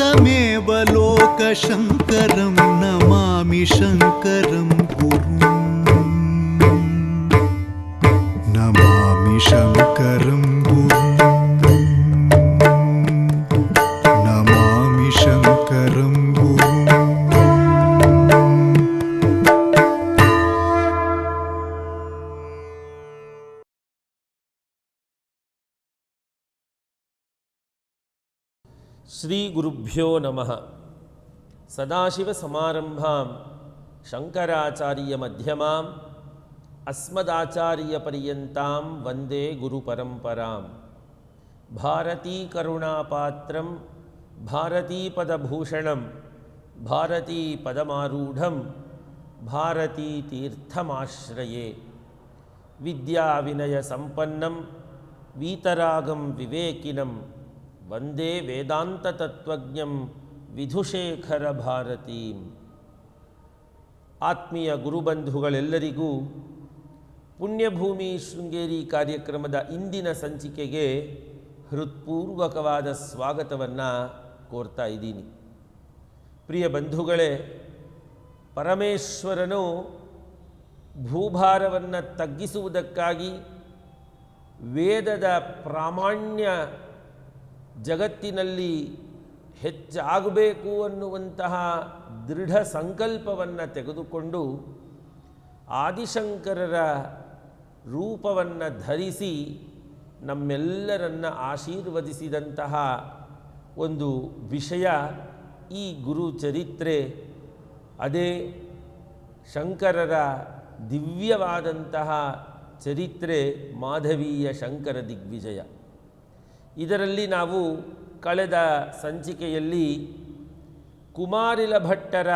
तमेव लोकशङ्करं नमामि शङ्करं नमामि शङ्करं श्रीगुरुभ्यो नमः। सदाशिवसमारम्भां शङ्कराचार्यमध्यमाम् अस्मदाचार्यपर्यन्तां वंदे गुरुपरम्परां भारतीकरुणापात्रं भारतीपदभूषणं विद्या विनय विद्याविनयसम्पन्नं वीतरागं विवेकिनं ವಂದೇ ವೇದಾಂತ ತತ್ವಜ್ಞಂ ವಿಧುಶೇಖರ ಭಾರತೀಂ. ಆತ್ಮೀಯ ಗುರುಬಂಧುಗಳೆಲ್ಲರಿಗೂ ಪುಣ್ಯಭೂಮಿ ಶೃಂಗೇರಿ ಕಾರ್ಯಕ್ರಮದ ಇಂದಿನ ಸಂಚಿಕೆಗೆ ಹೃತ್ಪೂರ್ವಕವಾದ ಸ್ವಾಗತವನ್ನು ಕೋರ್ತಾ ಇದ್ದೀನಿ. ಪ್ರಿಯ ಬಂಧುಗಳೇ, ಪರಮೇಶ್ವರನು ಭೂಭಾರವನ್ನು ತಗ್ಗಿಸುವುದಕ್ಕಾಗಿ ವೇದದ ಪ್ರಾಮಾಣ್ಯ ಜಗತ್ತಿನಲ್ಲಿ ಹೆಚ್ಚಾಗಬೇಕು ಅನ್ನುವಂತಹ ದೃಢ ಸಂಕಲ್ಪವನ್ನು ತೆಗೆದುಕೊಂಡು ಆದಿಶಂಕರರ ರೂಪವನ್ನು ಧರಿಸಿ ನಮ್ಮೆಲ್ಲರನ್ನು ಆಶೀರ್ವದಿಸಿದಂತಹ ಒಂದು ವಿಷಯ ಈ ಗುರು ಚರಿತ್ರೆ ಅದೇ ಶಂಕರರ ದಿವ್ಯವಾದಂತಹ ಚರಿತ್ರೆ ಮಾಧವೀಯ ಶಂಕರ ದಿಗ್ವಿಜಯ. ಇದರಲ್ಲಿ ನಾವು ಕಳೆದ ಸಂಚಿಕೆಯಲ್ಲಿ ಕುಮಾರಿಲ ಭಟ್ಟರ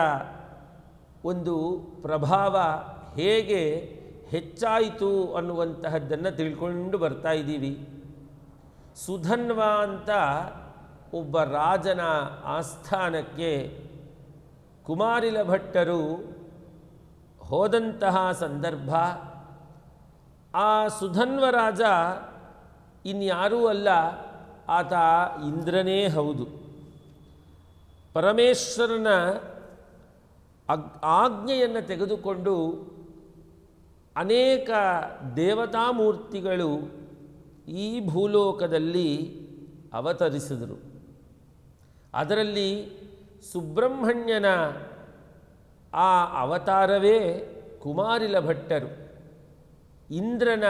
ಒಂದು ಪ್ರಭಾವ ಹೇಗೆ ಹೆಚ್ಚಾಯಿತು ಅನ್ನುವಂತಹದ್ದನ್ನು ತಿಳ್ಕೊಂಡು ಬರ್ತಾ ಇದ್ದೀವಿ. ಸುಧನ್ವ ಅಂತ ಒಬ್ಬ ರಾಜನ ಆಸ್ಥಾನಕ್ಕೆ ಕುಮಾರಿಲ ಭಟ್ಟರು ಹೋದಂತಹ ಸಂದರ್ಭ, ಆ ಸುಧನ್ವ ರಾಜ ಇನ್ಯಾರೂ ಅಲ್ಲ ಆತ ಇಂದ್ರನೇ ಹೌದು. ಪರಮೇಶ್ವರನ ಅಗ್, ಆಜ್ಞೆಯನ್ನು ತೆಗೆದುಕೊಂಡು ಅನೇಕ ದೇವತಾಮೂರ್ತಿಗಳು ಈ ಭೂಲೋಕದಲ್ಲಿ ಅವತರಿಸಿದರು. ಅದರಲ್ಲಿ ಸುಬ್ರಹ್ಮಣ್ಯನ ಆ ಅವತಾರವೇ ಕುಮಾರಿಲ ಭಟ್ಟರು ಇಂದ್ರನ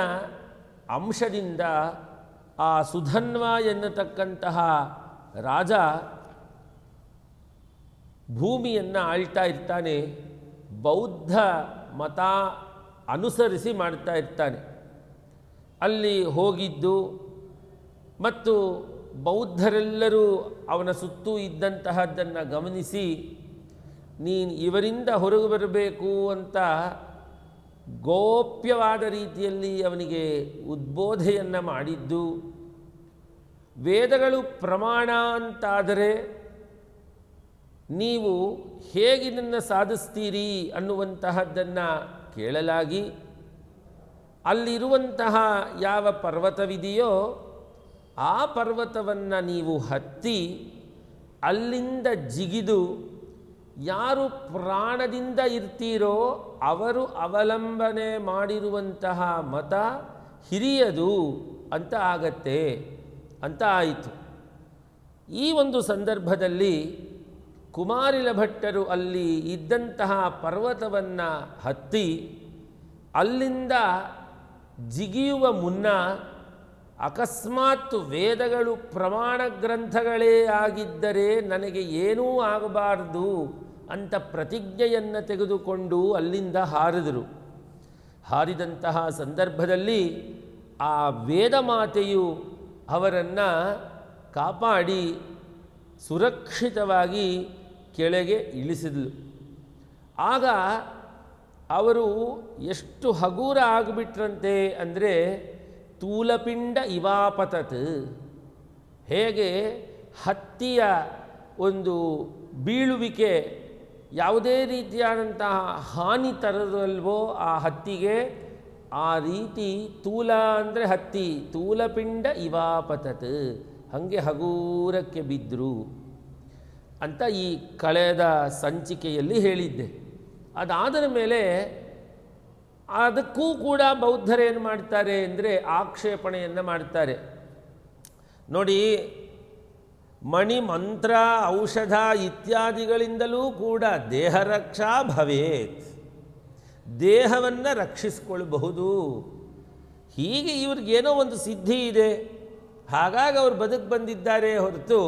ಅಂಶದಿಂದ ಆ ಸುಧನ್ವ ಎನ್ನತಕ್ಕಂತಹ ರಾಜ ಭೂಮಿಯನ್ನು ಆಳ್ತಾ ಇರ್ತಾನೆ, ಬೌದ್ಧ ಮತ ಅನುಸರಿಸಿ ಮಾಡ್ತಾ ಇರ್ತಾನೆ. ಅಲ್ಲಿ ಹೋಗಿದ್ದು ಮತ್ತು ಬೌದ್ಧರೆಲ್ಲರೂ ಅವನ ಸುತ್ತೂ ಇದ್ದಂತಹದ್ದನ್ನು ಗಮನಿಸಿ, ನೀನು ಇವರಿಂದ ಹೊರಗೆ ಬರಬೇಕು ಅಂತ ಗೋಪ್ಯವಾದ ರೀತಿಯಲ್ಲಿ ಅವನಿಗೆ ಉದ್ಬೋಧೆಯನ್ನು ಮಾಡಿದ್ದು. ವೇದಗಳು ಪ್ರಮಾಣ ಅಂತಾದರೆ ನೀವು ಹೇಗಿದನ್ನು ಸಾಧಿಸ್ತೀರಿ ಅನ್ನುವಂತಹದ್ದನ್ನು ಕೇಳಲಾಗಿ ಅಲ್ಲಿರುವಂತಹ ಯಾವ ಪರ್ವತವಿದೆಯೋ ಆ ಪರ್ವತವನ್ನು ನೀವು ಹತ್ತಿ ಅಲ್ಲಿಂದ ಜಿಗಿದು ಯಾರು ಪ್ರಾಣದಿಂದ ಇರ್ತೀರೋ ಅವರು ಅವಲಂಬನೆ ಮಾಡಿರುವಂತಹ ಮತ ಹಿರಿಯದು ಅಂತ ಆಗತ್ತೆ ಅಂತ ಆಯಿತು. ಈ ಒಂದು ಸಂದರ್ಭದಲ್ಲಿ ಕುಮಾರಿಲ ಭಟ್ಟರು ಅಲ್ಲಿ ಇದ್ದಂತಹ ಪರ್ವತವನ್ನು ಹತ್ತಿ ಅಲ್ಲಿಂದ ಜಿಗಿಯುವ ಮುನ್ನ ಅಕಸ್ಮಾತ್ ವೇದಗಳು ಪ್ರಮಾಣ ಗ್ರಂಥಗಳೇ ಆಗಿದ್ದರೆ ನನಗೆ ಏನೂ ಆಗಬಾರದು ಅಂತ ಪ್ರತಿಜ್ಞೆಯನ್ನು ತೆಗೆದುಕೊಂಡು ಅಲ್ಲಿಂದ ಹಾರಿದರು. ಹಾರಿದಂತಹ ಸಂದರ್ಭದಲ್ಲಿ ಆ ವೇದ ಮಾತೆಯು ಅವರನ್ನು ಕಾಪಾಡಿ ಸುರಕ್ಷಿತವಾಗಿ ಕೆಳಗೆ ಇಳಿಸಿದ್ಲು. ಆಗ ಅವರು ಎಷ್ಟು ಹಗೂರ ಆಗಿಬಿಟ್ರಂತೆ ಅಂದರೆ ತೂಲಪಿಂಡ ಇವಾಪತತ್ ಹೇಗೆ ಹತ್ತಿಯ ಒಂದು ಬೀಳುವಿಕೆ ಯಾವುದೇ ರೀತಿಯಾದಂತಹ ಹಾನಿ ತರದಲ್ವೋ ಆ ಹತ್ತಿಗೆ, ಆ ರೀತಿ ತೂಲ ಅಂದರೆ ಹತ್ತಿ, ತೂಲಪಿಂಡ ಇವಾಪತತ್, ಹಾಗೆ ಹಗೂರಕ್ಕೆ ಬಿದ್ದರು ಅಂತ ಈ ಕಳೆದ ಸಂಚಿಕೆಯಲ್ಲಿ ಹೇಳಿದ್ದೆ. ಅದಾದ ಮೇಲೆ ಅದಕ್ಕೂ ಕೂಡ ಬೌದ್ಧರೇನು ಮಾಡ್ತಾರೆ ಅಂದರೆ ಆಕ್ಷೇಪಣೆಯನ್ನು ಮಾಡ್ತಾರೆ. ನೋಡಿ ಮಣಿ ಮಂತ್ರ ಔಷಧ ಇತ್ಯಾದಿಗಳಿಂದಲೂ ಕೂಡ ದೇಹ ರಕ್ಷಾ ಭವೇತ್. ದೇಹವನ್ನು ರಕ್ಷಿಸಿಕೊಳ್ಳಬಹುದು ಹೀಗೆ ಇವ್ರಿಗೇನೋ ಒಂದು ಸಿದ್ಧಿ ಇದೆ. ಹಾಗಾಗಿ ಅವರು ಬದುಕು ಬಂದಿದ್ದಾರೆ ಹೊರತು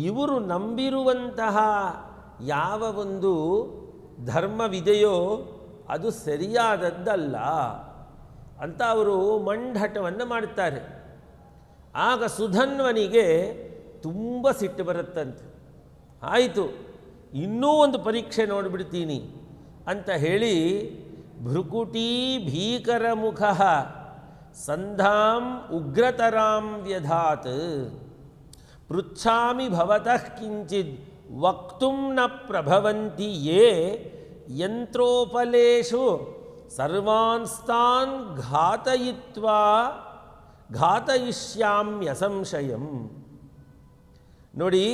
ಇವರು ನಂಬಿರುವಂತಹ ಯಾವ ಒಂದು ಧರ್ಮವಿದೆಯೋ ಅದು ಸರಿಯಾದದ್ದಲ್ಲ ಅಂತ ಅವರು ಮಂಡಟವನ್ನು ಮಾಡುತ್ತಾರೆ ಆಗ ಸುಧನ್ವನಿಗೆ ತುಂಬ ಸಿಟ್ಟು ಬರುತ್ತಂತೆ ಆಯಿತು ಇನ್ನೂ ಒಂದು ಪರೀಕ್ಷೆ ನೋಡಿಬಿಡ್ತೀನಿ ಅಂತ ಹೇಳಿ ಭ್ರುಕುಟಿ ಭೀಕರ ಮುಖ ಸಂಧಾಂ ಉಗ್ರತರಾಂ ವ್ಯಧಾತ್ ಪೃಚ್ಛಾಮಿ ಭವತಃ ಕಿಂಚಿದ್ ವಕ್ತುಂ ನ ಪ್ರಭವಂತಿ ಯೇ ಯಂತ್ರೋಪಲೇಶು ಸರ್ವಾನ್ಸ್ತಾನ್ ಘಾತಯಿತ್ವಾ ಘಾತಯಿಷ್ಯಾಮ್ಯಸಂಶಯಂ ನೋಡಿ,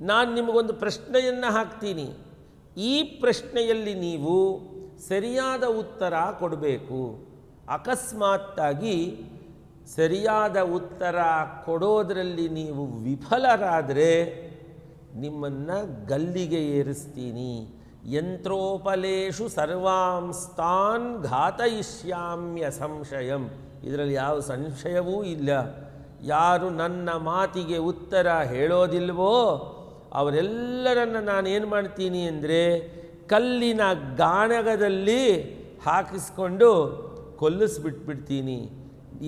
ನಾನು ನಿಮಗೊಂದು ಪ್ರಶ್ನೆಯನ್ನು ಹಾಕ್ತೀನಿ. ಈ ಪ್ರಶ್ನೆಯಲ್ಲಿ ನೀವು ಸರಿಯಾದ ಉತ್ತರ ಕೊಡಬೇಕು. ಅಕಸ್ಮಾತ್ತಾಗಿ ಸರಿಯಾದ ಉತ್ತರ ಕೊಡೋದರಲ್ಲಿ ನೀವು ವಿಫಲರಾದರೆ ನಿಮ್ಮನ್ನು ಗಲ್ಲಿಗೆ ಏರಿಸ್ತೀನಿ. ಯಂತ್ರೋಪಲೇಶು ಸರ್ವಾಂಸ್ತಾನ್ ಘಾತಯಿಷ್ಯಾಮ್ಯ ಸಂಶಯಂ. ಇದರಲ್ಲಿ ಯಾವ ಸಂಶಯವೂ ಇಲ್ಲ. ಯಾರು ನನ್ನ ಮಾತಿಗೆ ಉತ್ತರ ಹೇಳೋದಿಲ್ವೋ ಅವರೆಲ್ಲರನ್ನು ನಾನು ಏನು ಮಾಡ್ತೀನಿ ಅಂದರೆ ಕಲ್ಲಿನ ಗಾಣಗದಲ್ಲಿ ಹಾಕಿಸ್ಕೊಂಡು ಕೊಲ್ಲಿಸ್ಬಿಟ್ಬಿಡ್ತೀನಿ.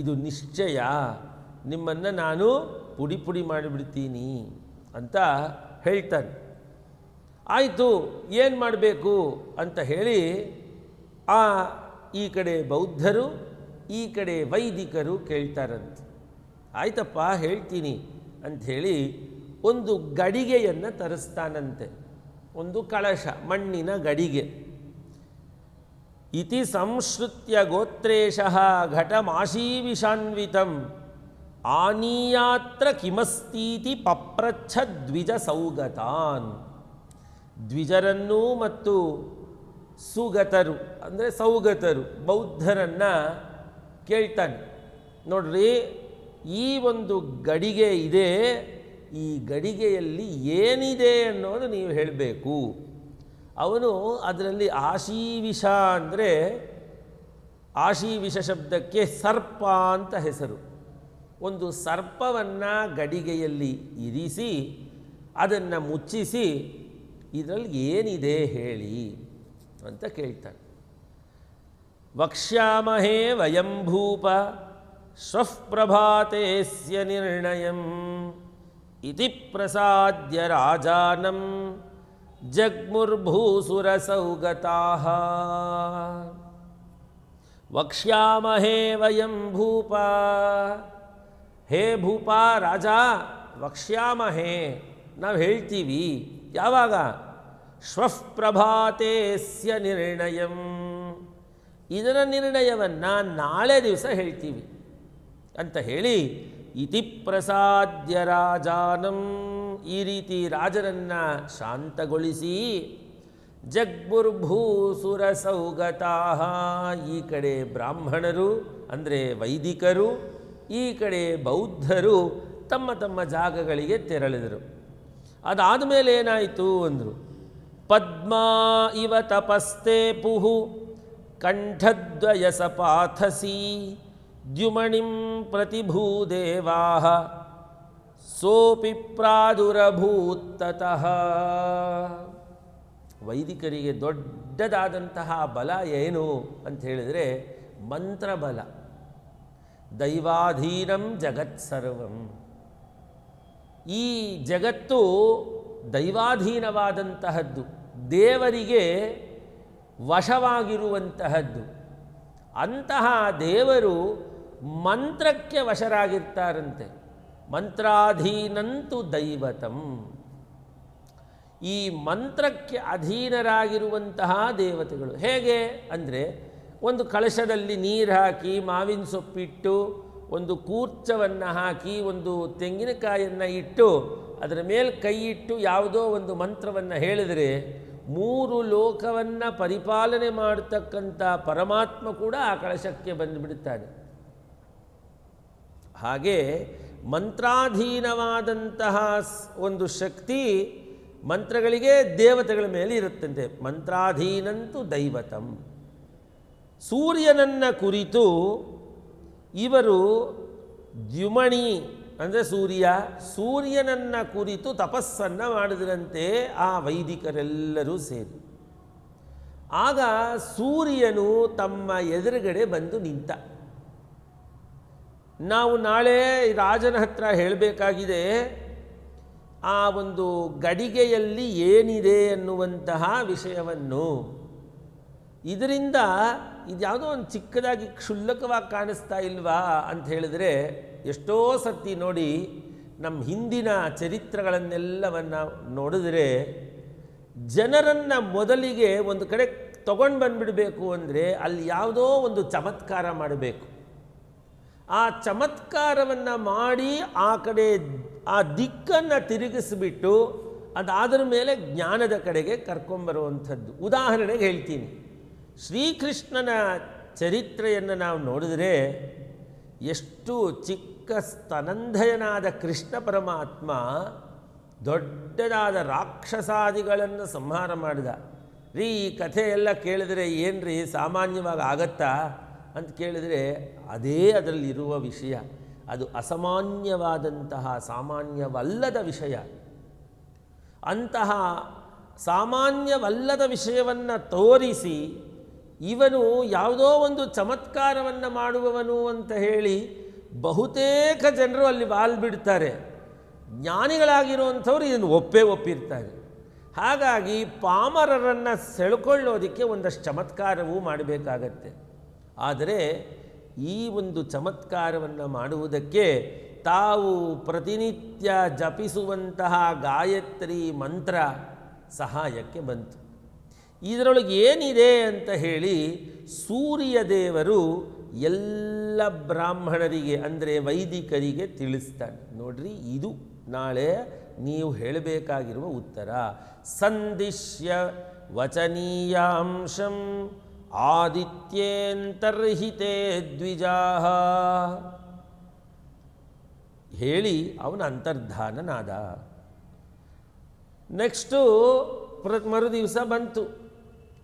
ಇದು ನಿಶ್ಚಯ. ನಿಮ್ಮನ್ನು ನಾನು ಪುಡಿ ಪುಡಿ ಮಾಡಿಬಿಡ್ತೀನಿ ಅಂತ ಹೇಳ್ತಾನೆ ಆಯಿತು, ಏನು ಮಾಡಬೇಕು ಅಂತ ಹೇಳಿ ಆ ಈ ಕಡೆ ಬೌದ್ಧರು, ಈ ಕಡೆ ವೈದಿಕರು ಕೇಳ್ತಾರಂತೆ. ಆಯ್ತಪ್ಪ, ಹೇಳ್ತೀನಿ ಅಂಥೇಳಿ ಒಂದು ಗಡಿಗೆಯನ್ನು ತರಿಸ್ತಾನಂತೆ. ಒಂದು ಕಳಶ, ಮಣ್ಣಿನ ಗಡಿಗೆ. ಇತಿ ಸಂಶ್ರುತ್ಯ ಗೋತ್ರೇಶ ಘಟಮಾಶೀವಿಷಾನ್ವಿತಂ. ಆನೀಯಾತ್ರ ಕಿಮಸ್ತೀತಿ ಪಪ್ರಚ್ಛ ದ್ವಿಜ ಸೌಗತಾನ್. ದ್ವಿಜರನ್ನು ಮತ್ತು ಸುಗತರು, ಅಂದರೆ ಸೌಗತರು, ಬೌದ್ಧರನ್ನು ಕೇಳ್ತಾನೆ. ನೋಡ್ರಿ ಈ ಒಂದು ಗಡಿಗೆ ಇದೆ, ಈ ಗಡಿಗೆಯಲ್ಲಿ ಏನಿದೆ ಅನ್ನೋದು ನೀವು ಹೇಳಬೇಕು. ಅವನು ಅದರಲ್ಲಿ ಆಶೀವಿಷ ಅಂದರೆ ಆಶೀವಿಷ ಶಬ್ದಕ್ಕೆ ಸರ್ಪ ಅಂತ ಹೆಸರು. ಒಂದು ಸರ್ಪವನ್ನು ಗಡಿಗೆಯಲ್ಲಿ ಇರಿಸಿ, ಅದನ್ನು ಮುಚ್ಚಿಸಿ, ಇದರಲ್ಲಿ ಏನಿದೆ ಹೇಳಿ ಅಂತ ಕೇಳ್ತಾನೆ. ವಕ್ಷ್ಯಾಮಹೇ ವಯಂ ಭೂಪ ಶ್ವಃ ಪ್ರಭಾತೇಸ್ಯ ನಿರ್ಣಯಂ ಇತಿ ಪ್ರಸಾದ್ಯ ರಾಜಾನಂ ಜಗ್ಮುರ್ಭೂಸುರಸೌಗತಾಃ ವಕ್ಷ್ಯಾಮಹೇ ವಯಂ ಭೂಪ ಹೇ ಭೂಪ ರಾಜ ವಕ್ಷ್ಯಾಮಹೇ ನಾವು ಹೇಳ್ತೀವಿ ಯಾವಾಗ ಶ್ವಃ ಪ್ರಭಾತೇಸ್ಯ ನಿರ್ಣಯಂ ಇದರ ನಿರ್ಣಯವನ್ನು ನಾಳೆ ದಿವಸ ಹೇಳ್ತೀವಿ ಅಂತ ಹೇಳಿ, ಇತಿ ಪ್ರಸಾದ್ಯ ರಾಜಾನಂ ಈ ರೀತಿ ರಾಜರನ್ನು ಶಾಂತಗೊಳಿಸಿ, ಜಗ್ಬುರ್ಭೂಸುರ ಸೌಗತಾ ಈ ಕಡೆ ಬ್ರಾಹ್ಮಣರು, ಅಂದರೆ ವೈದಿಕರು, ಈ ಕಡೆ ಬೌದ್ಧರು ತಮ್ಮ ತಮ್ಮ ಜಾಗಗಳಿಗೆ ತೆರಳಿದರು. ಅದಾದ ಮೇಲೆ ಏನಾಯಿತು ಅಂದರು, ಪದ್ಮಾ ಇವ ತಪಸ್ತೆ ಪುಹು, ಕಂಠದ್ವಯಸ ಸಪಾಥಸಿ ದ್ಯುಮಣಿಂ ಪ್ರತಿಭೂದೇವಾ ಸೋಪಿ ಪ್ರಾದುರಭೂತ್ತತಃ ವೈದಿಕರಿಗೆ ದೊಡ್ಡದಾದಂತಹ ಬಲ ಏನು ಅಂತ ಹೇಳಿದರೆ ಮಂತ್ರಬಲ. ದೈವಾಧೀನಂ ಜಗತ್ಸರ್ವಂ ಈ ಜಗತ್ತು ದೈವಾಧೀನವಾದಂತಹದ್ದು, ದೇವರಿಗೆ ವಶವಾಗಿರುವಂತಹದ್ದು. ಅಂತಹ ದೇವರು ಮಂತ್ರಕ್ಕೆ ವಶರಾಗಿರ್ತಾರಂತೆ. ಮಂತ್ರಾಧೀನಂತು ದೈವತಂ. ಈ ಮಂತ್ರಕ್ಕೆ ಅಧೀನರಾಗಿರುವಂತಹ ದೇವತೆಗಳು ಹೇಗೆ? ಅಂದರೆ ಒಂದು ಕಳಶದಲ್ಲಿ ನೀರು ಹಾಕಿ ಮಾವಿನ ಸೊಪ್ಪಿಟ್ಟು ಒಂದು ಕೂರ್ಚವನ್ನು ಹಾಕಿ ಒಂದು ತೆಂಗಿನಕಾಯನ್ನು ಇಟ್ಟು ಅದರ ಮೇಲೆ ಕೈ ಇಟ್ಟು ಯಾವುದೋ ಒಂದು ಮಂತ್ರವನ್ನು ಹೇಳಿದರೆ ಮೂರು ಲೋಕವನ್ನು ಪರಿಪಾಲನೆ ಮಾಡತಕ್ಕಂಥ ಪರಮಾತ್ಮ ಕೂಡ ಆ ಕಳಶಕ್ಕೆ ಬಂದುಬಿಡುತ್ತಾನೆ. ಹಾಗೆ ಮಂತ್ರಾಧೀನವಾದಂತಹ ಒಂದು ಶಕ್ತಿ ಮಂತ್ರಗಳಿಗೆ ದೇವತೆಗಳ ಮೇಲೆ ಇರುತ್ತಂತೆ. ಮಂತ್ರಾಧೀನಂತು ದೈವತಂ. ಸೂರ್ಯನನ್ನ ಕುರಿತು ಇವರು ದ್ಯುಮಣಿ, ಅಂದರೆ ಸೂರ್ಯ, ಸೂರ್ಯನನ್ನ ಕುರಿತು ತಪಸ್ಸನ್ನು ಮಾಡಿದರಂತೆ ಆ ವೈದಿಕರೆಲ್ಲರೂ ಸೇರಿ. ಆಗ ಸೂರ್ಯನು ತಮ್ಮ ಎದುರುಗಡೆ ಬಂದು ನಿಂತ. ನಾವು ನಾಳೆ ರಾಜನ ಹತ್ರ ಹೇಳಬೇಕಾಗಿದೆ, ಆ ಒಂದು ಗಡಿಗೆಯಲ್ಲಿ ಏನಿದೆ ಅನ್ನುವಂತಹ ವಿಷಯವನ್ನು. ಇದರಿಂದ ಇದ್ಯಾವುದೋ ಒಂದು ಚಿಕ್ಕದಾಗಿ ಕ್ಷುಲ್ಲಕವಾಗಿ ಕಾಣಿಸ್ತಾ ಇಲ್ವಾ ಅಂತ ಹೇಳಿದ್ರೆ, ಎಷ್ಟೋ ಸತಿ ನೋಡಿ ನಮ್ಮ ಹಿಂದಿನ ಚರಿತ್ರೆಗಳನ್ನೆಲ್ಲವನ್ನು ನೋಡಿದ್ರೆ, ಜನರನ್ನು ಮೊದಲಿಗೆ ಒಂದು ಕಡೆ ತಗೊಂಡು ಬಂದುಬಿಡಬೇಕು ಅಂದರೆ ಅಲ್ಲಿ ಯಾವುದೋ ಒಂದು ಚಮತ್ಕಾರ ಮಾಡಬೇಕು. ಆ ಚಮತ್ಕಾರವನ್ನು ಮಾಡಿ ಆ ಕಡೆ ಆ ದಿಕ್ಕನ್ನು ತಿರುಗಿಸಿಬಿಟ್ಟು ಅದಾದ್ರ ಮೇಲೆ ಜ್ಞಾನದ ಕಡೆಗೆ ಕರ್ಕೊಂಬರುವಂಥದ್ದು. ಉದಾಹರಣೆಗೆ ಹೇಳ್ತೀನಿ. ಶ್ರೀಕೃಷ್ಣನ ಚರಿತ್ರೆಯನ್ನು ನಾವು ನೋಡಿದರೆ ಎಷ್ಟು ಚಿಕ್ಕ ಸ್ತನಂಧಯನಾದ ಕೃಷ್ಣ ಪರಮಾತ್ಮ ದೊಡ್ಡದಾದ ರಾಕ್ಷಸಾದಿಗಳನ್ನು ಸಂಹಾರ ಮಾಡಿದ. ರೀ ಈ ಕಥೆ ಕೇಳಿದರೆ ಏನು ರೀ ಸಾಮಾನ್ಯವಾಗಿ ಆಗತ್ತಾ? ಅಂತ ಕೇಳಿದರೆ ಅದೇ ಅದರಲ್ಲಿರುವ ವಿಷಯ. ಅದು ಅಸಾಮಾನ್ಯವಾದಂತಹ ಸಾಮಾನ್ಯವಲ್ಲದ ವಿಷಯ. ಅಂತಹ ಸಾಮಾನ್ಯವಲ್ಲದ ವಿಷಯವನ್ನು ತೋರಿಸಿ ಇವನು ಯಾವುದೋ ಒಂದು ಚಮತ್ಕಾರವನ್ನು ಮಾಡುವವನು ಅಂತ ಹೇಳಿ ಬಹುತೇಕ ಜನರು ಅಲ್ಲಿ ವಾಲ್ಬಿಡ್ತಾರೆ ಜ್ಞಾನಿಗಳಾಗಿರುವಂಥವ್ರು ಇದನ್ನು ಒಪ್ಪೇ ಒಪ್ಪಿರ್ತಾರೆ. ಹಾಗಾಗಿ ಪಾಮರರನ್ನು ಸೆಳ್ಕೊಳ್ಳೋದಕ್ಕೆ ಒಂದಷ್ಟು ಚಮತ್ಕಾರವೂ ಮಾಡಬೇಕಾಗತ್ತೆ. ಆದರೆ ಈ ಒಂದು ಚಮತ್ಕಾರವನ್ನು ಮಾಡುವುದಕ್ಕೆ ತಾವು ಪ್ರತಿನಿತ್ಯ ಜಪಿಸುವಂತಹ ಗಾಯತ್ರಿ ಮಂತ್ರ ಸಹಾಯಕ್ಕೆ ಬಂತು. ಇದರೊಳಗೆ ಏನಿದೆ ಅಂತ ಹೇಳಿ ಸೂರ್ಯ ದೇವರು ಎಲ್ಲ ಬ್ರಾಹ್ಮಣರಿಗೆ ಅಂದರೆ ವೈದಿಕರಿಗೆ ತಿಳಿಸ್ತಾನೆ. ನೋಡ್ರಿ ಇದು ನಾಳೆ ನೀವು ಹೇಳಬೇಕಾಗಿರುವ ಉತ್ತರ. ಸಂದಿಶ್ಯ ವಚನೀಯಾಂಶಂ ಆದಿತ್ಯೇಂತರ್ಹಿತೆ ದ್ವಿಜಾಹ ಹೇಳಿ ಅವನ ಅಂತರ್ಧಾನನಾದ. ನೆಕ್ಸ್ಟು ಪ್ರ ಮರುದಿವಸ ಬಂತು.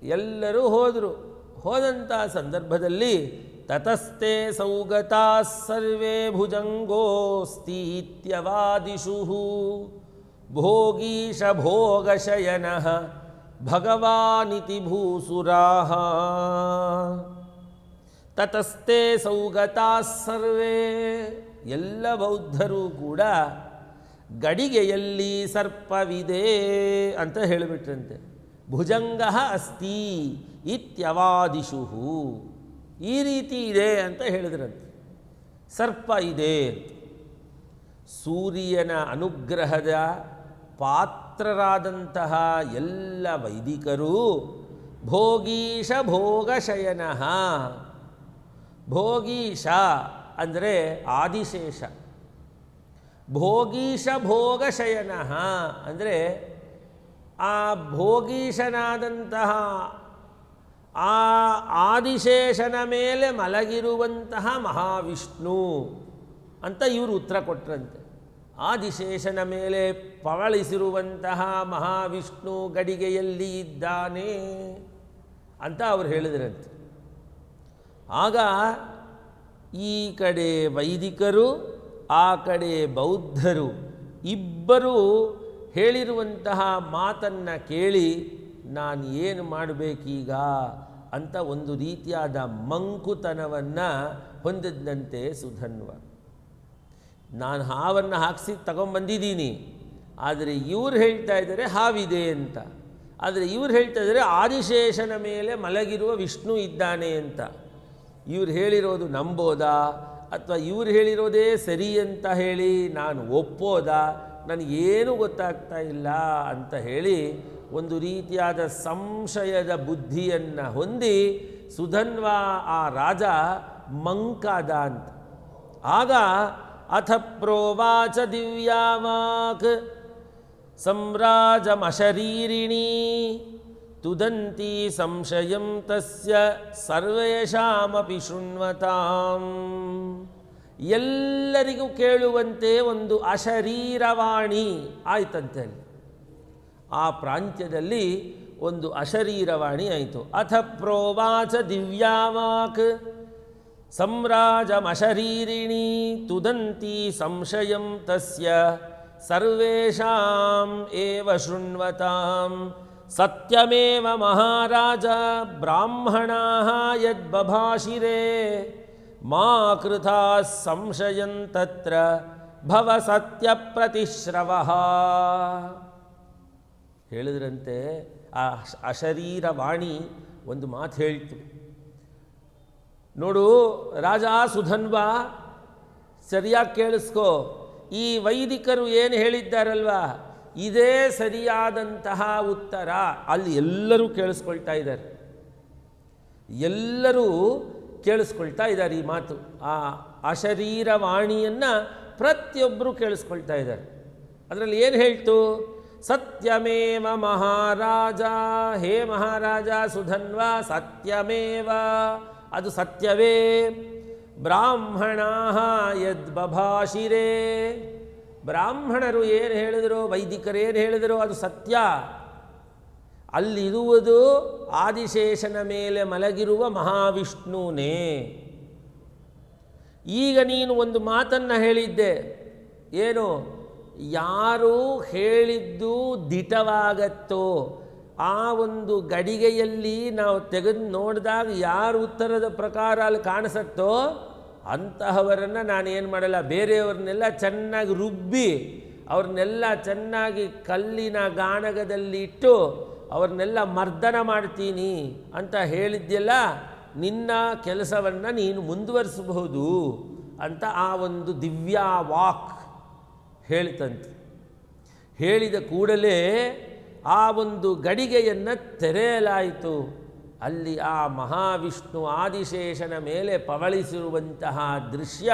ಎಲ್ಲರೂ ಹೋದರು. ಹೋದಂಥ ಸಂದರ್ಭದಲ್ಲಿ ತತಸ್ತೆ ಸೌಗತಾ ಸರ್ವೇ ಭುಜಂಗೋಸ್ತೀತ್ಯವಾದಿಷು ಭೋಗೀಶ ಭೋಗಶಯನ ಭಗವಾನಿತಿ ಭೂಸುರಾಹ. ತತಸ್ತೆ ಸೌಗತಾ ಸರ್ವೇ. ಎಲ್ಲ ಬೌದ್ಧರೂ ಕೂಡ ಗಡಿಗೆಯಲ್ಲಿ ಸರ್ಪವಿದೆ ಅಂತ ಹೇಳಿಬಿಟ್ರಂತೆ. ಭುಜಂಗ ಅಸ್ತಿ ಇತ್ಯವಾದಿಶು ಈ ರೀತಿ ಇದೆ ಅಂತ ಹೇಳಿದ್ರಂತೆ. ಸರ್ಪ ಇದೆ ಸೂರ್ಯನ ಅನುಗ್ರಹದ ಪಾತ್ರರಾದಂತಹ ಎಲ್ಲ ವೈದಿಕರು ಭೋಗೀಶ ಭೋಗಶಯನ. ಭೋಗೀಶ ಅಂದರೆ ಆದಿಶೇಷ. ಭೋಗೀಶ ಭೋಗಶಯನ ಅಂದರೆ ಆ ಭೋಗೀಶನಾದಂತಹ ಆ ಆದಿಶೇಷನ ಮೇಲೆ ಮಲಗಿರುವಂತಹ ಮಹಾವಿಷ್ಣು ಅಂತ ಇವರು ಉತ್ತರ ಕೊಟ್ರಂತೆ. ಆದಿಶೇಷನ ಮೇಲೆ ಪವಳಿಸಿರುವಂತಹ ಮಹಾವಿಷ್ಣು ಗಡಿಗೆಯಲ್ಲಿ ಇದ್ದಾನೆ ಅಂತ ಅವರು ಹೇಳಿದ್ರಂತೆ. ಆಗ ಈ ಕಡೆ ವೈದಿಕರು, ಆ ಕಡೆ ಬೌದ್ಧರು ಇಬ್ಬರೂ ಹೇಳಿರುವಂತಹ ಮಾತನ್ನು ಕೇಳಿ ನಾನು ಏನು ಮಾಡಬೇಕೀಗ ಅಂತ ಒಂದು ರೀತಿಯಾದ ಮಂಕುತನವನ್ನು ಹೊಂದಿದ್ದಂತೆ ಸುಧನ್ವ. ನಾನು ಹಾವನ್ನು ಹಾಕಿಸಿ ತಗೊಂಬಂದಿದ್ದೀನಿ. ಆದರೆ ಇವ್ರು ಹೇಳ್ತಾ ಇದ್ದಾರೆ ಹಾವಿದೆ ಅಂತ. ಆದರೆ ಇವ್ರು ಹೇಳ್ತಾ ಇದ್ದಾರೆ ಆದಿಶೇಷನ ಮೇಲೆ ಮಲಗಿರುವ ವಿಷ್ಣು ಇದ್ದಾನೆ ಅಂತ. ಇವ್ರು ಹೇಳಿರೋದು ನಂಬೋದಾ? ಅಥವಾ ಇವ್ರು ಹೇಳಿರೋದೇ ಸರಿ ಅಂತ ಹೇಳಿ ನಾನು ಒಪ್ಪೋದಾ? ನನಗೇನು ಗೊತ್ತಾಗ್ತಾ ಇಲ್ಲ ಅಂತ ಹೇಳಿ ಒಂದು ರೀತಿಯಾದ ಸಂಶಯದ ಬುದ್ಧಿಯನ್ನು ಹೊಂದಿ ಸುಧನ್ವ ಆ ರಾಜ ಮಂಕಾದ ಅಂತ. ಆಗ ಅಥ ಪ್ರೋವಾಚ ದಿವ್ಯಾವಾಕ್ ಸಂರಾಜಮಶರೀರಿಣೀ ತುದಂತಿ ಸಂಶಯಂ ತಸ್ಯ ಸರ್ವೇಷಾಮಪಿ ಶೃಣ್ವತಾಂ ಎಲ್ಲರಿಗೂ ಕೇಳುವಂತೆ ಒಂದು ಅಶರೀರವಾಣಿ ಆಯ್ತಂತೆ ಆ ಪ್ರಾಂತ್ಯದಲ್ಲಿ ಒಂದು ಅಶರೀರವಾಣಿ ಆಯಿತು. ಅಥ ಪ್ರೋವಾಚ ದಿವ್ಯಾವಾಕ್. ಸಂರಾಜಮಶರೀರಿಣಿ ತುದಂತಿ ಸಂಶಯಂ ತಸ್ಯ ಸರ್ವೇಷಾಂ ಏವ ಶೃಣ್ವತಾಂ ಸತ್ಯಮೇವ ಮಹಾರಾಜ ಬ್ರಾಹ್ಮಣಾಃ ಯದ್ಬಭಾಷಿರೆ ಮಾ ಕೃತಾ ಸಂಶಯಂ ತತ್ರ ಭವ ಸತ್ಯ ಪ್ರತಿಶ್ರವಃ ಹೇಳಿದ್ರಂತೆ ಆ ಅಶರೀರವಾಣಿ ಒಂದು ಮಾತು ಹೇಳ್ತು ನೋಡು, ರಾಜ ಸುಧನ್ವ ಸರಿಯಾಗಿ ಕೇಳಿಸ್ಕೋ. ಈ ವೈದಿಕರು ಏನು ಹೇಳಿದ್ದಾರಲ್ವಾ? ಇದೇ ಸರಿಯಾದಂತಹ ಉತ್ತರ. ಅಲ್ಲಿ ಎಲ್ಲರೂ ಕೇಳಿಸ್ಕೊಳ್ತಾ ಇದ್ದಾರೆ. ಎಲ್ಲರೂ ಕೇಳಿಸ್ಕೊಳ್ತಾ ಇದ್ದಾರೆ ಈ ಮಾತು. ಆ ಅಶರೀರವಾಣಿಯನ್ನು ಪ್ರತಿಯೊಬ್ಬರು ಕೇಳಿಸ್ಕೊಳ್ತಾ ಇದ್ದಾರೆ. ಅದರಲ್ಲಿ ಏನು ಹೇಳ್ತು? ಸತ್ಯಮೇವ ಮಹಾರಾಜ, ಹೇ ಮಹಾರಾಜ ಸುಧನ್ವ, ಸತ್ಯಮೇವ. ಅದು ಸತ್ಯವೇ. ಬ್ರಾಹ್ಮಣ ಯದ್ಬಭಾಷಿರೇ ಬ್ರಾಹ್ಮಣರು ಏನು ಹೇಳಿದರು? ವೈದಿಕರು ಏನು ಹೇಳಿದರೋ? ಅದು ಸತ್ಯ. ಅಲ್ಲಿರುವುದು ಆದಿಶೇಷನ ಮೇಲೆ ಮಲಗಿರುವ ಮಹಾವಿಷ್ಣುನೇ. ಈಗ ನೀನು ಒಂದು ಮಾತನ್ನು ಹೇಳಿದ್ದೆ. ಏನು? ಯಾರು ಹೇಳಿದ್ದು ದಿಟವಾಗತ್ತೋ ಆ ಒಂದು ಗಡಿಗೆಯಲ್ಲಿ ನಾವು ತೆಗೆದು ನೋಡಿದಾಗ ಯಾರು ಉತ್ತರದ ಪ್ರಕಾರ ಅಲ್ಲಿ ಕಾಣಿಸತ್ತೋ ಅಂತಹವರನ್ನು ನಾನು ಏನು ಮಾಡಲ್ಲ, ಬೇರೆಯವ್ರನ್ನೆಲ್ಲ ಚೆನ್ನಾಗಿ ರುಬ್ಬಿ ಅವ್ರನ್ನೆಲ್ಲ ಚೆನ್ನಾಗಿ ಕಲ್ಲಿನ ಗಾಣಗದಲ್ಲಿ ಇಟ್ಟು ಅವ್ರನ್ನೆಲ್ಲ ಮರ್ದನ ಮಾಡ್ತೀನಿ ಅಂತ ಹೇಳಿದ್ಯಲ್ಲ, ನಿನ್ನ ಕೆಲಸವನ್ನು ನೀನು ಮುಂದುವರಿಸಬಹುದು ಅಂತ ಆ ಒಂದು ದಿವ್ಯಾ ವಾಕ್ ಹೇಳ್ತಂತೆ. ಹೇಳಿದ ಕೂಡಲೇ ಆ ಒಂದು ಗಡಿಗೆಯನ್ನು ತೆರೆಯಲಾಯಿತು. ಅಲ್ಲಿ ಆ ಮಹಾವಿಷ್ಣು ಆದಿಶೇಷನ ಮೇಲೆ ಪವಳಿಸಿರುವಂತಹ ದೃಶ್ಯ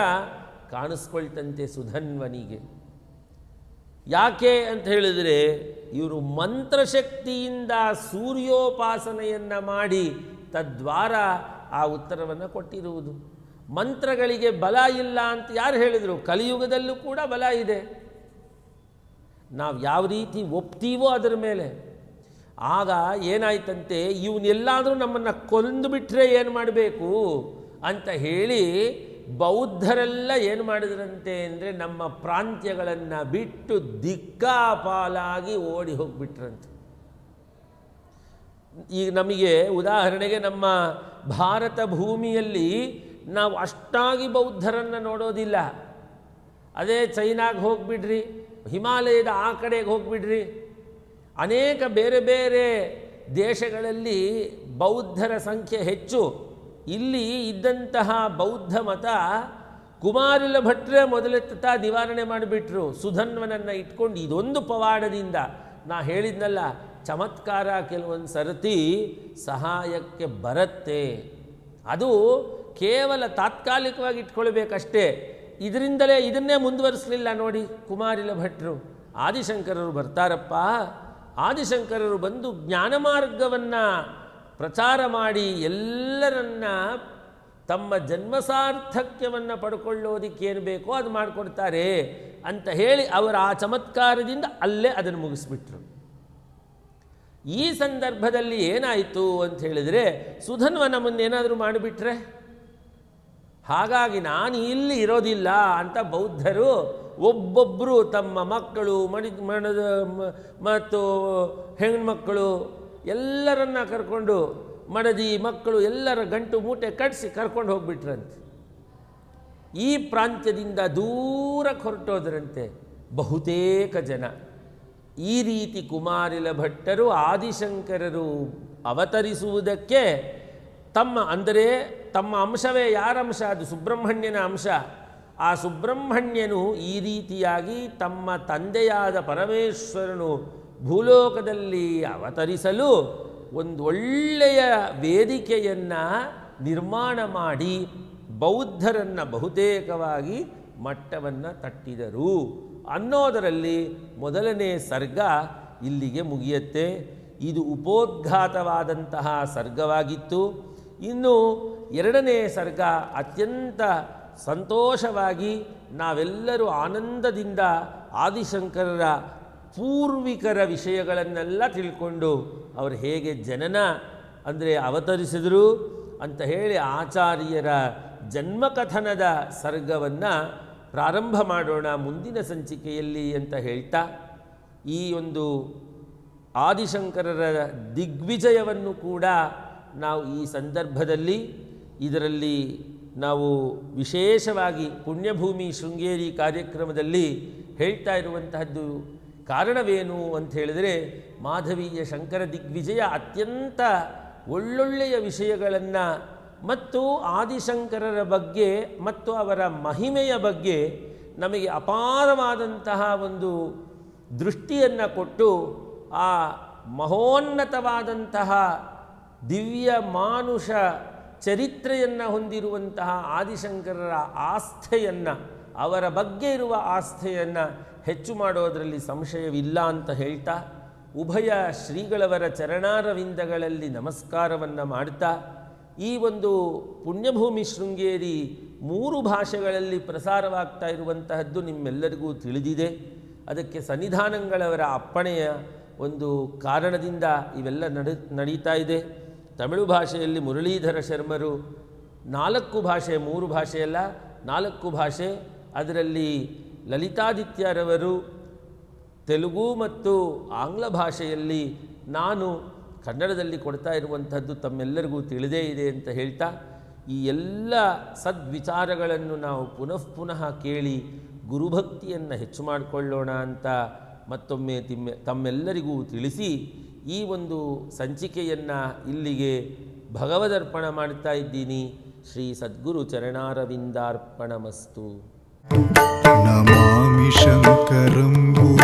ಕಾಣಿಸ್ಕೊಳ್ತಂತೆ ಸುಧನ್ವನಿಗೆ. ಯಾಕೆ ಅಂತ ಹೇಳಿದರೆ, ಇವರು ಮಂತ್ರಶಕ್ತಿಯಿಂದ ಸೂರ್ಯೋಪಾಸನೆಯನ್ನು ಮಾಡಿ ತದ್ವಾರ ಆ ಉತ್ತರವನ್ನು ಕೊಟ್ಟಿರುವುದು. ಮಂತ್ರಗಳಿಗೆ ಬಲ ಇಲ್ಲ ಅಂತ ಯಾರು ಹೇಳಿದರು? ಕಲಿಯುಗದಲ್ಲೂ ಕೂಡ ಬಲ ಇದೆ. ನಾವು ಯಾವ ರೀತಿ ಒಪ್ತೀವೋ ಅದರ ಮೇಲೆ. ಆಗ ಏನಾಯ್ತಂತೆ ಇವನ್ನೆಲ್ಲಾದರೂ ನಮ್ಮನ್ನು ಕೊಂದು ಬಿಟ್ಟರೆ ಏನು ಮಾಡಬೇಕು? ಅಂತ ಹೇಳಿ ಬೌದ್ಧರೆಲ್ಲ ಏನು ಮಾಡಿದ್ರಂತೆ ಅಂದರೆ ನಮ್ಮ ಪ್ರಾಂತ್ಯಗಳನ್ನು ಬಿಟ್ಟು ದಿಕ್ಕಾಪಾಲಾಗಿ ಓಡಿ ಹೋಗಿಬಿಟ್ರಂತೆ. ಈಗ ನಮಗೆ ಉದಾಹರಣೆಗೆ ನಮ್ಮ ಭಾರತ ಭೂಮಿಯಲ್ಲಿ ನಾವು ಅಷ್ಟಾಗಿ ಬೌದ್ಧರನ್ನು ನೋಡೋದಿಲ್ಲ. ಅದೇ ಚೈನಾಗೆ ಹೋಗಿಬಿಡ್ರಿ. ಹಿಮಾಲಯದ ಆ ಕಡೆಗೆ ಹೋಗ್ಬಿಡ್ರಿ. ಅನೇಕ ಬೇರೆ ಬೇರೆ ದೇಶಗಳಲ್ಲಿ ಬೌದ್ಧರ ಸಂಖ್ಯೆ ಹೆಚ್ಚು. ಇಲ್ಲಿ ಇದ್ದಂತಹ ಬೌದ್ಧ ಮತ ಕುಮಾರಿಲ ಭಟ್ರೆ ಮೊದಲೆತ್ತ ನಿವಾರಣೆ ಮಾಡಿಬಿಟ್ರು. ಸುಧನ್ವನನ್ನು ಇಟ್ಕೊಂಡು ಇದೊಂದು ಪವಾಡದಿಂದ. ನಾ ಹೇಳಿದ್ನಲ್ಲ, ಚಮತ್ಕಾರ ಕೆಲವೊಂದು ಸರತಿ ಸಹಾಯಕ್ಕೆ ಬರುತ್ತೆ. ಅದು ಕೇವಲ ತಾತ್ಕಾಲಿಕವಾಗಿ ಇಟ್ಕೊಳ್ಬೇಕಷ್ಟೇ. ಇದರಿಂದಲೇ ಇದನ್ನೇ ಮುಂದುವರಿಸಲಿಲ್ಲ ನೋಡಿ ಕುಮಾರಿಲ ಭಟ್ರು ಆದಿಶಂಕರರು ಬರ್ತಾರಪ್ಪ. ಆದಿಶಂಕರರು ಬಂದು ಜ್ಞಾನ ಮಾರ್ಗವನ್ನು ಪ್ರಚಾರ ಮಾಡಿ ಎಲ್ಲರನ್ನ ತಮ್ಮ ಜನ್ಮಸಾರ್ಥಕ್ಯವನ್ನು ಪಡ್ಕೊಳ್ಳೋದಕ್ಕೆ ಏನು ಬೇಕೋ ಅದು ಮಾಡಿಕೊಡ್ತಾರೆ ಅಂತ ಹೇಳಿ ಅವರ ಆ ಚಮತ್ಕಾರದಿಂದ ಅಲ್ಲೇ ಅದನ್ನು ಮುಗಿಸ್ಬಿಟ್ರು. ಈ ಸಂದರ್ಭದಲ್ಲಿ ಏನಾಯಿತು ಅಂತ ಹೇಳಿದರೆ ಸುಧನ್ವ ನಮ್ಮನ್ನೇನಾದರೂ ಮಾಡಿಬಿಟ್ರೆ? ಹಾಗಾಗಿ ನಾನು ಇಲ್ಲಿ ಇರೋದಿಲ್ಲ ಅಂತ ಬೌದ್ಧರು ಒಬ್ಬೊಬ್ಬರು ತಮ್ಮ ಮಕ್ಕಳು ಮಣಿ ಮಣದ ಮತ್ತು ಹೆಣ್ಮಕ್ಕಳು ಎಲ್ಲರನ್ನ ಕರ್ಕೊಂಡು ಮಡದಿ ಮಕ್ಕಳು ಎಲ್ಲರ ಗಂಟು ಮೂಟೆ ಕಟ್ಟಿಸಿ ಕರ್ಕೊಂಡು ಹೋಗ್ಬಿಟ್ರಂತೆ. ಈ ಪ್ರಾಂತ್ಯದಿಂದ ದೂರ ಹೊರಟೋದ್ರಂತೆ ಬಹುತೇಕ ಜನ. ಈ ರೀತಿ ಕುಮಾರಿಲ ಭಟ್ಟರು ಆದಿಶಂಕರರು ಅವತರಿಸುವುದಕ್ಕೆ ತಮ್ಮ ಅಂದರೆ ತಮ್ಮ ಅಂಶವೇ ಯಾರ ಅಂಶ? ಅದು ಸುಬ್ರಹ್ಮಣ್ಯನ ಅಂಶ. ಆ ಸುಬ್ರಹ್ಮಣ್ಯನು ಈ ರೀತಿಯಾಗಿ ತಮ್ಮ ತಂದೆಯಾದ ಪರಮೇಶ್ವರನು ಭೂಲೋಕದಲ್ಲಿ ಅವತರಿಸಲು ಒಂದು ಒಳ್ಳೆಯ ವೇದಿಕೆಯನ್ನು ನಿರ್ಮಾಣ ಮಾಡಿ ಬೌದ್ಧ ಬೌದ್ಧರನ್ನು ಬಹುತೇಕವಾಗಿ ಮಟ್ಟವನ್ನು ತಟ್ಟಿದರು. ಅನ್ನೋದರಲ್ಲಿ ಮೊದಲನೇ ಸರ್ಗ ಇಲ್ಲಿಗೆ ಮುಗಿಯುತ್ತೆ. ಇದು ಉಪೋದ್ಘಾತವಾದಂತಹ ಸರ್ಗವಾಗಿತ್ತು. ಇನ್ನು ಎರಡನೇ ಸರ್ಗ ಅತ್ಯಂತ ಸಂತೋಷವಾಗಿ ನಾವೆಲ್ಲರೂ ಆನಂದದಿಂದ ಆದಿಶಂಕರರ ಪೂರ್ವಿಕರ ವಿಷಯಗಳನ್ನೆಲ್ಲ ತಿಳ್ಕೊಂಡು ಅವರು ಹೇಗೆ ಜನನ ಅಂದರೆ ಅವತರಿಸಿದರು ಅಂತ ಹೇಳಿ ಆಚಾರ್ಯರ ಜನ್ಮಕಥನದ ಸರ್ಗವನ್ನು ಪ್ರಾರಂಭ ಮಾಡೋಣ ಮುಂದಿನ ಸಂಚಿಕೆಯಲ್ಲಿ ಅಂತ ಹೇಳ್ತಾ, ಈ ಒಂದು ಆದಿಶಂಕರರ ದಿಗ್ವಿಜಯವನ್ನು ಕೂಡ ನಾವು ಈ ಸಂದರ್ಭದಲ್ಲಿ ಇದರಲ್ಲಿ ನಾವು ವಿಶೇಷವಾಗಿ ಪುಣ್ಯಭೂಮಿ ಶೃಂಗೇರಿ ಕಾರ್ಯಕ್ರಮದಲ್ಲಿ ಹೇಳ್ತಾ ಇರುವಂತಹದ್ದು ಕಾರಣವೇನು ಅಂತ ಹೇಳಿದರೆ ಮಾಧವೀಯ ಶಂಕರ ದಿಗ್ವಿಜಯ ಅತ್ಯಂತ ಒಳ್ಳೊಳ್ಳೆಯ ವಿಷಯಗಳನ್ನು ಮತ್ತು ಆದಿಶಂಕರರ ಬಗ್ಗೆ ಮತ್ತು ಅವರ ಮಹಿಮೆಯ ಬಗ್ಗೆ ನಮಗೆ ಅಪಾರವಾದಂತಹ ಒಂದು ದೃಷ್ಟಿಯನ್ನು ಕೊಟ್ಟು ಆ ಮಹೋನ್ನತವಾದಂತಹ ದಿವ್ಯ ಮಾನುಷ ಚರಿತ್ರೆಯನ್ನು ಹೊಂದಿರುವಂತಹ ಆದಿಶಂಕರರ ಆಸ್ಥೆಯನ್ನು, ಅವರ ಬಗ್ಗೆ ಇರುವ ಆಸ್ಥೆಯನ್ನು ಹೆಚ್ಚು ಮಾಡೋದರಲ್ಲಿ ಸಂಶಯವಿಲ್ಲ ಅಂತ ಹೇಳ್ತಾ, ಉಭಯ ಶ್ರೀಗಳವರ ಚರಣಾರವಿಂದಗಳಲ್ಲಿ ನಮಸ್ಕಾರವನ್ನು ಮಾಡ್ತಾ, ಈ ಒಂದು ಪುಣ್ಯಭೂಮಿ ಶೃಂಗೇರಿ ಮೂರು ಭಾಷೆಗಳಲ್ಲಿ ಪ್ರಸಾರವಾಗ್ತಾ ಇರುವಂತಹದ್ದು ನಿಮ್ಮೆಲ್ಲರಿಗೂ ತಿಳಿದಿದೆ. ಅದಕ್ಕೆ ಸನ್ನಿಧಾನಗಳವರ ಅಪ್ಪಣೆಯ ಒಂದು ಕಾರಣದಿಂದ ಇವೆಲ್ಲ ನಡೆ, ನಡೀತಾ ಇದೆ. ತಮಿಳು ಭಾಷೆಯಲ್ಲಿ ಮುರಳೀಧರ ಶರ್ಮರು ನಾಲ್ಕು ಭಾಷೆ, ಮೂರು ಭಾಷೆಯಲ್ಲ ನಾಲ್ಕು ಭಾಷೆ. ಅದರಲ್ಲಿ ಲಲಿತಾದಿತ್ಯರವರು ತೆಲುಗು ಮತ್ತು ಆಂಗ್ಲ ಭಾಷೆಯಲ್ಲಿ ನಾನು ಕನ್ನಡದಲ್ಲಿ ಕೊಡ್ತಾ ಇರುವಂಥದ್ದು ತಮ್ಮೆಲ್ಲರಿಗೂ ತಿಳಿದೇ ಇದೆ ಅಂತ ಹೇಳ್ತಾ, ಈ ಎಲ್ಲ ಸದ್ವಿಚಾರಗಳನ್ನು ನಾವು ಪುನಃ ಪುನಃ ಕೇಳಿ ಗುರುಭಕ್ತಿಯನ್ನು ಹೆಚ್ಚು ಮಾಡಿಕೊಳ್ಳೋಣ ಅಂತ ಮತ್ತೊಮ್ಮೆ ತಿಮ್ಮೆ ತಮ್ಮೆಲ್ಲರಿಗೂ ತಿಳಿಸಿ ಈ ಒಂದು ಸಂಚಿಕೆಯನ್ನು ಇಲ್ಲಿಗೆ ಭಗವದರ್ಪಣ ಮಾಡ್ತಾ ಇದ್ದೀನಿ. ಶ್ರೀ ಸದ್ಗುರು ಚರಣಾರವಿಂದಾರ್ಪಣಮಸ್ತು. ನಮಾಮಿ ಶಂಕರಂಭೂ